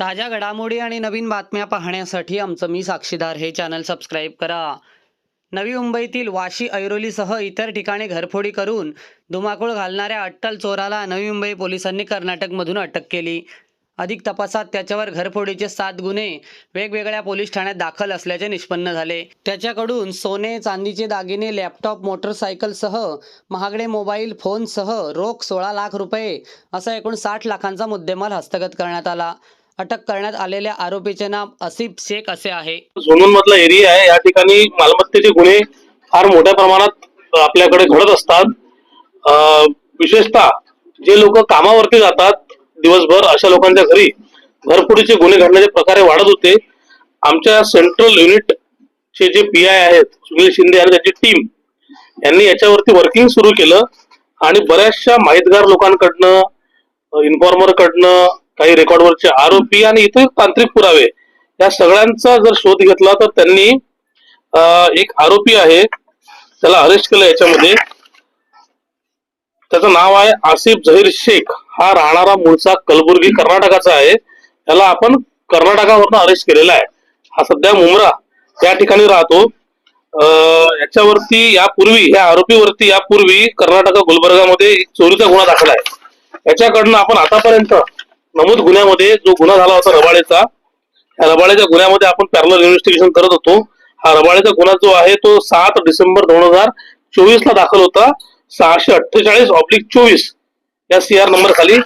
ताज्या घडामोडी आणि नवीन बातम्या पाहण्यासाठी आमचं मी साक्षीदार हे चॅनल सबस्क्राईब करा. नवी मुंबईतील वाशी ऐरोलीसह इतर ठिकाणी घरफोडी करून धुमाकूळ घालणाऱ्या अट्टल चोराला नवी मुंबई पोलिसांनी कर्नाटकमधून अटक केली. अधिक तपासात त्याच्यावर घरफोडीचे सात गुन्हे वेगवेगळ्या पोलीस ठाण्यात दाखल असल्याचे निष्पन्न झाले. त्याच्याकडून सोने चांदीचे दागिने लॅपटॉप मोटरसायकलसह महागडे मोबाईल फोनसह रोख सोळा लाख रुपये असा एकूण साठ लाखांचा मुद्देमाल हस्तगत करण्यात आला. अटक करण्यात आलेल्या आरोपीचे नाव असिफ शेख असे आहे. झोनून मधला एरिया आहे. या ठिकाणी मालमत्तेचे गुन्हे फार मोठ्या प्रमाणात आपल्याकडे घडत असतात. विशेषतः जे लोक कामावरती जातात दिवसभर अशा लोकांच्या घरी घरफोडीचे गुन्हे घडण्याचे प्रकारे वाढत होते. आमच्या सेंट्रल युनिट चे जे पी आय आहेत सुनील शिंदे आणि त्याची टीम यांनी याच्यावरती वर्किंग सुरू केलं. आणि बऱ्याचशा माहितगार लोकांकडनं इन्फॉर्मर कडनं काही रेकॉर्डवरचे आरोपी आणि इतर तांत्रिक पुरावे. या सगळ्यांचा जर शोध घेतला तर त्यांनी एक आरोपी आहे त्याला अरेस्ट केलं याच्यामध्ये. त्याचं नाव आहे आसिफ झहीर शेख. हा राहणारा मूळचा कलबुर्गी कर्नाटकाचा आहे. त्याला आपण कर्नाटकावरनं अरेस्ट केलेला आहे. हा सध्या मुमरा या ठिकाणी राहतो. अं, याच्यावरती यापूर्वी या आरोपीवरती यापूर्वी कर्नाटक गुलबर्गामध्ये एक चोरीचा गुन्हा दाखल आहे. याच्याकडनं आपण आतापर्यंत नमूद गुन्ह्यामध्ये जो गुन्हा झाला होता रबाळेचा रबाळेच्या गुन्ह्यामध्ये आपण पॅरलर इन्व्हेस्टिगेशन करत होतो. हा रबाळेचा गुन्हा जो आहे तो सात डिसेंबर दोन हजार चोवीस ला दाखल होता. सहाशे अठ्ठेचाळीस ऑब्लिक चोवीस या सी आर नंबर खाली.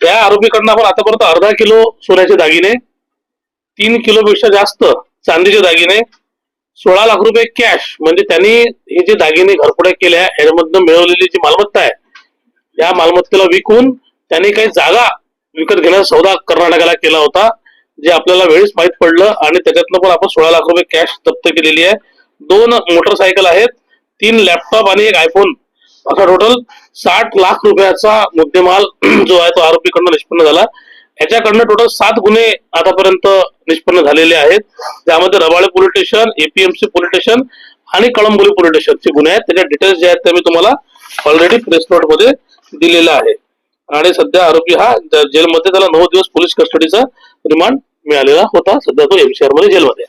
या आरोपीकडनं आपण आतापर्यंत अर्धा किलो सोन्याचे दागिने तीन किलोपेक्षा जास्त चांदीचे दागिने सोळा लाख रुपये कॅश म्हणजे त्यांनी हे जे दागिने घरफोड्या केल्या यामधनं मिळवलेली जी मालमत्ता आहे या मालमत्तेला विकून त्यांनी काही जागा विकत घेण्याचा सौदा कर्नाटकाला केला होता जे आपल्याला वेळीच माहीत पडलं आणि त्याच्यातनं पण आपण सोळा लाख रुपये कॅश जप्त केलेली आहे. दोन मोटरसायकल आहेत तीन लॅपटॉप आणि एक आयफोन असा टोटल साठ लाख रुपयाचा मुद्देमाल जो आहे तो आरोपीकडनं निष्पन्न झाला. याच्याकडनं टोटल सात गुन्हे आतापर्यंत निष्पन्न झालेले आहेत. त्यामध्ये Rabale police station APMC police station आणि कळंबोली पोलीस स्टेशनचे गुन्हे आहेत. त्याच्या डिटेल्स जे आहेत ते मी तुम्हाला ऑलरेडी प्रेस नोटमध्ये दिलेलं आहे. आणि सध्या आरोपी हा जेलमध्ये त्याला नऊ दिवस पोलीस कस्टडीचा रिमांड मिळालेला होता. सध्या तो एमसीआरमध्ये जेलमध्ये